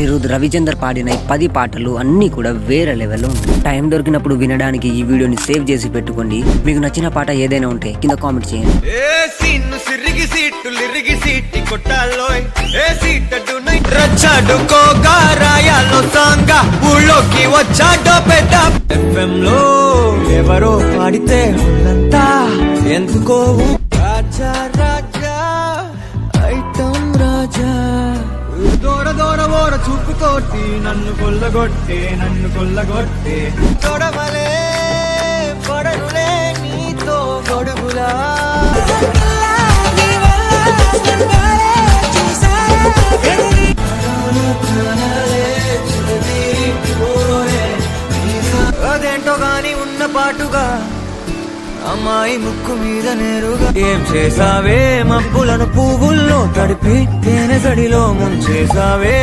అనిరుద్ రవిచందర్ పాడిన ఈ పది పాటలు అన్ని కూడా వేరే లెవెల్లో ఉంటాయి టైం దొరికినప్పుడు వినడానికి ఈ వీడియోని సేవ్ చేసి పెట్టుకోండి. మీకు నచ్చిన పాట ఏదైనా ఉంటే కింద కామెంట్ చేయండి. ఏ సీన్ ఎందుకో చూపుతోటి నన్ను కొల్లగొట్టే నన్ను కొల్లగొట్టే. తొడవలే పడనులే నీతో గొడుగులా. అదేంటో గాని ఉన్న పాటుగా అమ్మాయి ముక్కు మీద నేరుగా. ఏం చేసావే? మబ్బులను పువ్వుల్లో తడిపి తేనె సడిలో ముంచేసావే?